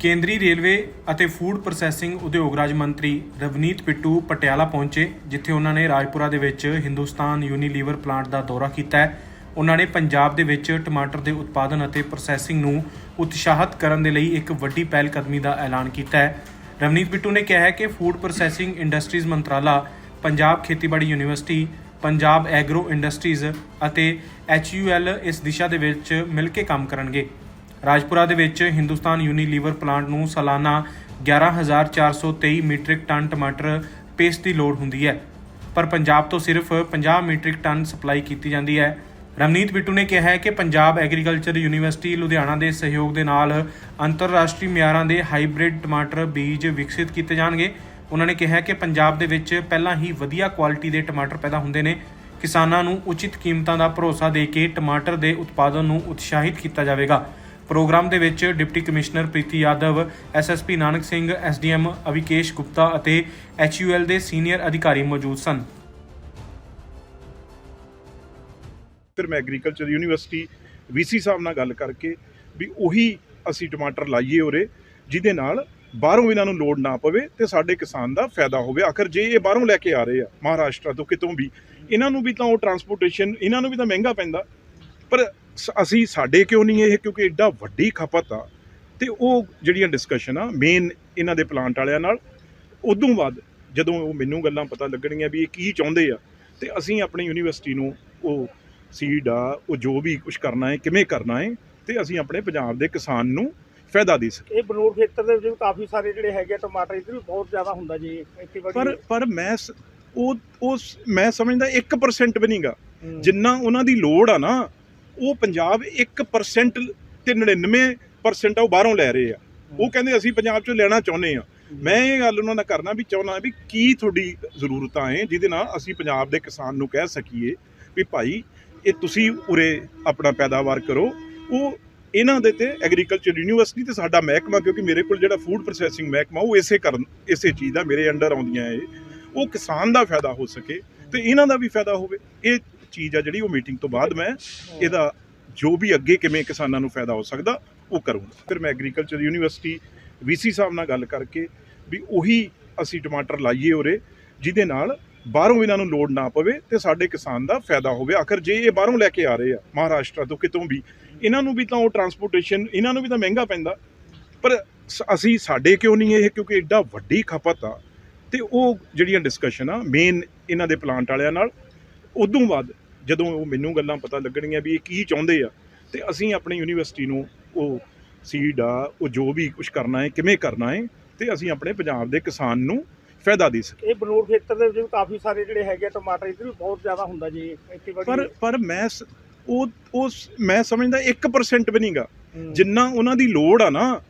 ਕੇਂਦਰੀ ਰੇਲਵੇ ਅਤੇ food processing ਉਦਯੋਗ ਰਾਜ ਮੰਤਰੀ ਰਵਨੀਤ ਪਿੱਟੂ ਪਟਿਆਲਾ ਪਹੁੰਚੇ, ਜਿੱਥੇ ਉਹਨਾਂ ਨੇ ਰਾਜਪੁਰਾ ਦੇ ਵਿੱਚ ਹਿੰਦੁਸਤਾਨ ਯੂਨੀਲੀਵਰ ਪਲਾਂਟ ਦਾ ਦੌਰਾ ਕੀਤਾ ਹੈ। ਉਹਨਾਂ ਨੇ ਪੰਜਾਬ ਦੇ ਵਿੱਚ ਟਮਾਟਰ ਦੇ ਉਤਪਾਦਨ ਅਤੇ ਪ੍ਰੋਸੈਸਿੰਗ ਨੂੰ ਉਤਸ਼ਾਹਿਤ ਕਰਨ ਦੇ ਲਈ ਇੱਕ ਵੱਡੀ ਪਹਿਲ ਕਦਮੀ ਦਾ ਐਲਾਨ ਕੀਤਾ ਹੈ। ਰਵਨੀਤ ਬਿੱਟੂ ਨੇ ਕਿਹਾ ਹੈ ਕਿ ਫੂਡ ਪ੍ਰੋਸੈਸਿੰਗ ਇੰਡਸਟਰੀਜ਼ ਮੰਤਰਾਲਾ, ਪੰਜਾਬ ਖੇਤੀਬਾੜੀ ਯੂਨੀਵਰਸਿਟੀ, ਪੰਜਾਬ ਐਗਰੋ ਇੰਡਸਟਰੀਜ਼ ਅਤੇ ਐਚਯੂਐਲ ਇਸ ਦਿਸ਼ਾ ਦੇ ਵਿੱਚ ਮਿਲ ਕੇ ਕੰਮ ਕਰਨਗੇ। ਰਾਜਪੁਰਾ ਦੇ ਵਿੱਚ ਹਿੰਦੁਸਤਾਨ ਯੂਨੀਲੀਵਰ ਪਲਾਂਟ ਨੂੰ ਸਾਲਾਨਾ 11423 ਮੀਟ੍ਰਿਕ ਟਨ ਟਮਾਟਰ ਪੇਸਟ ਦੀ ਲੋੜ ਹੁੰਦੀ ਹੈ। ਪਰ ਪੰਜਾਬ ਤੋਂ ਸਿਰਫ 50 ਮੀਟ੍ਰਿਕ ਟਨ ਸਪਲਾਈ ਕੀਤੀ ਜਾਂਦੀ ਹੈ। ਰਮਨੀਤ ਬਿੱਟੂ ਨੇ ਕਿਹਾ ਹੈ ਕਿ ਪੰਜਾਬ ਐਗਰੀਕਲਚਰ ਯੂਨੀਵਰਸਿਟੀ ਲੁਧਿਆਣਾ ਦੇ ਸਹਿਯੋਗ ਦੇ ਨਾਲ ਅੰਤਰਰਾਸ਼ਟਰੀ ਮਿਆਰਾਂ ਦੇ ਹਾਈਬ੍ਰਿਡ ਟਮਾਟਰ ਬੀਜ ਵਿਕਸਿਤ ਕੀਤੇ ਜਾਣਗੇ। ਉਹਨਾਂ ਨੇ ਕਿਹਾ ਕਿ ਪੰਜਾਬ ਦੇ ਵਿੱਚ ਪਹਿਲਾਂ ਹੀ ਵਧੀਆ ਕੁਆਲਿਟੀ ਦੇ ਟਮਾਟਰ ਪੈਦਾ ਹੁੰਦੇ ਨੇ। ਕਿਸਾਨਾਂ ਨੂੰ ਉਚਿਤ ਕੀਮਤਾਂ ਦਾ ਭਰੋਸਾ ਦੇ ਕੇ ਟਮਾਟਰ ਦੇ ਉਤਪਾਦਨ ਨੂੰ ਉਤਸ਼ਾਹਿਤ ਕੀਤਾ ਜਾਵੇਗਾ। ਪ੍ਰੋਗਰਾਮ ਦੇ ਵਿੱਚ deputy commissioner Preeti Yadav SSP Nanak Singh SDM Avikesh Gupta ਅਤੇ ਐਚਯੂਐਲ ਦੇ ਸੀਨੀਅਰ ਅਧਿਕਾਰੀ ਮੌਜੂਦ ਸਨ। ਫਿਰ ਮੈਂ ਐਗਰੀਕਲਚਰ ਯੂਨੀਵਰਸਿਟੀ ਵੀਸੀ ਸਾਹਿਬ ਨਾਲ ਗੱਲ ਕਰਕੇ ਵੀ ਉਹੀ ਅਸੀਂ ਟਮਾਟਰ ਲਾਈਏ ਉਰੇ, ਜਿਹਦੇ ਨਾਲ ਬਾਹਰੋਂ ਇਹਨਾਂ ਨੂੰ ਲੋਡ ਨਾ ਪਵੇ ਤੇ ਸਾਡੇ ਕਿਸਾਨ ਦਾ ਫਾਇਦਾ ਹੋਵੇ। ਆਖਰ ਜੇ ਇਹ ਬਾਹਰੋਂ ਲੈ ਕੇ ਆ ਰਹੇ ਆ, ਮਹਾਰਾਸ਼ਟਰ ਤੋਂ ਕਿਤੋਂ ਵੀ, ਇਹਨਾਂ ਨੂੰ ਵੀ ਤਾਂ ਉਹ ਟਰਾਂਸਪੋਰਟੇਸ਼ਨ ਇਹਨਾਂ ਨੂੰ ਵੀ ਤਾਂ ਮਹਿੰਗਾ ਪੈਂਦਾ। ਪਰ ਅਸੀਂ ਸਾਡੇ ਕਿਉਂ ਨਹੀਂ ਇਹ? ਕਿਉਂਕਿ ਐਡਾ ਵੱਡੀ ਖਪਤ ਆ। ਤੇ ਉਹ ਜਿਹੜੀਆਂ ਡਿਸਕਸ਼ਨ ਆ ਮੇਨ ਇਹਨਾਂ ਦੇ ਪਲਾਂਟ ਵਾਲਿਆਂ ਨਾਲ ਉਦੋਂ ਬਾਅਦ ਜਦੋਂ ਉਹ ਮੈਨੂੰ ਗੱਲਾਂ ਪਤਾ ਲੱਗਣਗੀਆਂ ਵੀ ਇਹ ਕੀ ਚਾਹੁੰਦੇ ਆ ਤੇ ਅਸੀਂ ਆਪਣੀ ਯੂਨੀਵਰਸਿਟੀ ਨੂੰ ਉਹ ਸੀਡ ਆ ਉਹ ਜੋ ਵੀ ਕੁਝ ਕਰਨਾ ਹੈ ਕਿਵੇਂ ਕਰਨਾ ਹੈ ਤੇ ਅਸੀਂ ਆਪਣੇ ਪੰਜਾਬ ਦੇ ਕਿਸਾਨ ਨੂੰ ਫਾਇਦਾ ਦੇ ਸਕੀਏ। ਇਹ ਬਨੂੜ ਖੇਤਰ ਦੇ ਵਿੱਚ ਕਾਫੀ ਸਾਰੇ ਜਿਹੜੇ ਹੈਗੇ ਆ ਟਮਾਟਰ ਇੱਧਰ ਵੀ ਬਹੁਤ ਜ਼ਿਆਦਾ ਹੁੰਦਾ ਜੀ ਪਰ ਪਰ ਮੈਂ ਉਹ ਉਹ ਸ- ਮੈਂ ਸਮਝਦਾ 1% ਵੀ ਨਹੀਂਗਾ। ਜਿੰਨਾ ਉਹਨਾਂ ਦੀ ਲੋੜ ਆ ਨਾ ਉਹ ਪੰਜਾਬ 1% ਤੇ 99% ਆ, ਉਹ ਬਾਹਰੋਂ ਲੈ ਰਹੇ ਆ। ਉਹ ਕਹਿੰਦੇ ਅਸੀਂ ਪੰਜਾਬ ਚੋਂ ਲੈਣਾ ਚਾਹੁੰਦੇ ਆ। ਮੈਂ ਇਹ ਗੱਲ ਉਹਨਾਂ ਨਾਲ ਕਰਨਾ ਵੀ ਚਾਹੁੰਦਾ ਵੀ ਕੀ ਤੁਹਾਡੀ ਜ਼ਰੂਰਤਾਂ ਹੈ ਜਿਹਦੇ ਨਾਲ ਅਸੀਂ ਪੰਜਾਬ ਦੇ ਕਿਸਾਨ ਨੂੰ ਕਹਿ ਸਕੀਏ ਵੀ ਭਾਈ, ਇਹ ਤੁਸੀਂ ਉਰੇ ਆਪਣਾ ਪੈਦਾਵਾਰ ਕਰੋ। ਉਹ ਇਹਨਾਂ ਦੇ ਤੇ ਐਗਰੀਕਲਚਰ ਯੂਨੀਵਰਸਿਟੀ ਤੇ ਸਾਡਾ ਮਹਿਕਮਾ, ਕਿਉਂਕਿ ਮੇਰੇ ਕੋਲ ਜਿਹੜਾ ਫੂਡ ਪ੍ਰੋਸੈਸਿੰਗ ਮਹਿਕਮਾ, ਉਹ ਇਸੇ ਕਰਨ, ਇਸੇ ਚੀਜ਼ ਦਾ ਮੇਰੇ ਅੰਡਰ ਆਉਂਦੀਆਂ ਇਹ ਉਹ ਕਿਸਾਨ ਦਾ ਫਾਇਦਾ ਹੋ ਸਕੇ ਤੇ ਇਹਨਾਂ ਦਾ ਵੀ ਫਾਇਦਾ ਹੋਵੇ। ਇਹ ਚੀਜ਼ ਆ ਜਿਹੜੀ ਉਹ ਮੀਟਿੰਗ ਤੋਂ ਬਾਅਦ ਮੈਂ ਇਹਦਾ ਜੋ ਵੀ ਅੱਗੇ ਕਿਵੇਂ ਕਿਸਾਨਾਂ ਨੂੰ ਫਾਇਦਾ ਹੋ ਸਕਦਾ, ਉਹ ਕਰੂੰਗਾ। ਫਿਰ ਮੈਂ ਐਗਰੀਕਲਚਰ ਯੂਨੀਵਰਸਿਟੀ ਵੀਸੀ ਸਾਹਿਬ ਨਾਲ ਗੱਲ ਕਰਕੇ ਵੀ ਉਹੀ ਅਸੀਂ ਟਮਾਟਰ ਲਾਈਏ ਉਰੇ, ਜਿਹਦੇ ਨਾਲ ਬਾਹਰੋਂ ਇਹਨਾਂ ਨੂੰ ਲੋਡ ਨਾ ਪਵੇ ਤੇ ਸਾਡੇ ਕਿਸਾਨ ਦਾ ਫਾਇਦਾ ਹੋਵੇ। ਆਖਰ ਜੇ ਇਹ ਬਾਹਰੋਂ ਲੈ ਕੇ ਆ ਰਹੇ ਆ, ਮਹਾਰਾਸ਼ਟਰ ਤੋਂ ਕਿਤੋਂ ਵੀ, ਇਹਨਾਂ ਨੂੰ ਵੀ ਤਾਂ ਉਹ ਟਰਾਂਸਪੋਰਟੇਸ਼ਨ ਇਹਨਾਂ ਨੂੰ ਵੀ ਤਾਂ ਮਹਿੰਗਾ ਪੈਂਦਾ। ਪਰ ਸ- ਅਸੀਂ ਸਾਡੇ ਕਿਉਂ ਨਹੀਂ ਇਹ, ਕਿਉਂਕਿ ਐਡਾ ਵੱਡੀ ਖਪਤ ਆ। ਤੇ ਉਹ ਜਿਹੜੀਆਂ ਡਿਸਕਸ਼ਨ ਆ ਮੇਨ ਇਹਨਾਂ ਦੇ ਪਲਾਂਟ ਵਾਲਿਆਂ ਨਾਲ ਉਦੋਂ ਬਾਅਦ ਜਦੋਂ ਉਹ ਮੈਨੂੰ ਗੱਲਾਂ ਪਤਾ ਲੱਗਣਗੀਆਂ ਵੀ ਇਹ ਕੀ ਚਾਹੁੰਦੇ ਆ ਤੇ ਅਸੀਂ ਆਪਣੀ ਯੂਨੀਵਰਸਿਟੀ ਨੂੰ ਉਹ ਸੀਡ ਆ ਉਹ ਜੋ ਵੀ ਕੁਝ ਕਰਨਾ ਹੈ ਕਿਵੇਂ ਕਰਨਾ ਹੈ ਤੇ ਅਸੀਂ ਆਪਣੇ ਪੰਜਾਬ ਦੇ ਕਿਸਾਨ ਨੂੰ ਫਾਇਦਾ ਦੇ ਸਕੀਏ। ਇਹ ਬਨੂੜ ਖੇਤਰ ਦੇ ਵਿੱਚ ਵੀ ਕਾਫੀ ਸਾਰੇ ਜਿਹੜੇ ਹੈਗੇ ਆ ਟਮਾਟਰ ਇੱਧਰ ਵੀ ਬਹੁਤ ਜ਼ਿਆਦਾ ਹੁੰਦਾ ਜੀ ਖੇਤੀਬਾੜੀ ਪਰ ਪਰ ਮੈਂ ਉਹ ਉਹ ਸ- ਮੈਂ ਸਮਝਦਾ 1% ਵੀ ਨਹੀਂਗਾ। ਜਿੰਨਾ ਉਹਨਾਂ ਦੀ ਲੋੜ ਆ ਨਾ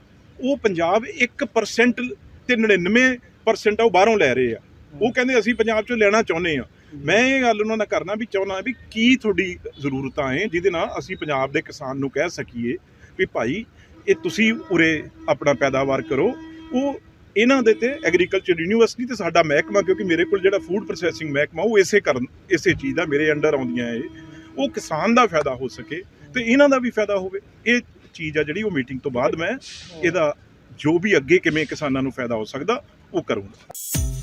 ਉਹ ਪੰਜਾਬ 1% ਤੇ 99% ਆ ਉਹ ਬਾਹਰੋਂ ਲੈ ਰਹੇ ਆ। ਉਹ ਕਹਿੰਦੇ ਅਸੀਂ ਪੰਜਾਬ ਚੋਂ ਲੈਣਾ ਚਾਹੁੰਦੇ ਆ। ਮੈਂ ਇਹ ਗੱਲ ਉਹਨਾਂ ਨਾਲ ਕਰਨਾ ਵੀ ਚਾਹੁੰਦਾ ਵੀ ਕੀ ਤੁਹਾਡੀ ਜ਼ਰੂਰਤਾਂ ਹੈ ਜਿਹਦੇ ਨਾਲ ਅਸੀਂ ਪੰਜਾਬ ਦੇ ਕਿਸਾਨ ਨੂੰ ਕਹਿ ਸਕੀਏ ਵੀ ਭਾਈ ਇਹ ਤੁਸੀਂ ਉਰੇ ਆਪਣਾ ਪੈਦਾਵਾਰ ਕਰੋ। ਉਹ ਇਹਨਾਂ ਦੇ ਤੇ ਐਗਰੀਕਲਚਰ ਯੂਨੀਵਰਸਿਟੀ ਤੇ ਸਾਡਾ ਮਹਿਕਮਾ, ਕਿਉਂਕਿ ਮੇਰੇ ਕੋਲ ਜਿਹੜਾ ਫੂਡ ਪ੍ਰੋਸੈਸਿੰਗ ਮਹਿਕਮਾ, ਉਹ ਇਸੇ ਕਰਨ, ਇਸੇ ਚੀਜ਼ ਦਾ ਮੇਰੇ ਅੰਡਰ ਆਉਂਦੀਆਂ ਇਹ ਉਹ ਕਿਸਾਨ ਦਾ ਫਾਇਦਾ ਹੋ ਸਕੇ ਤੇ ਇਹਨਾਂ ਦਾ ਵੀ ਫਾਇਦਾ ਹੋਵੇ। ਇਹ ਚੀਜ਼ ਆ ਜਿਹੜੀ ਉਹ ਮੀਟਿੰਗ ਤੋਂ ਬਾਅਦ ਮੈਂ ਇਹਦਾ ਜੋ ਵੀ ਅੱਗੇ ਕਿਵੇਂ ਕਿਸਾਨਾਂ ਨੂੰ ਫਾਇਦਾ ਹੋ ਸਕਦਾ, ਉਹ ਕਰੂੰਗਾ।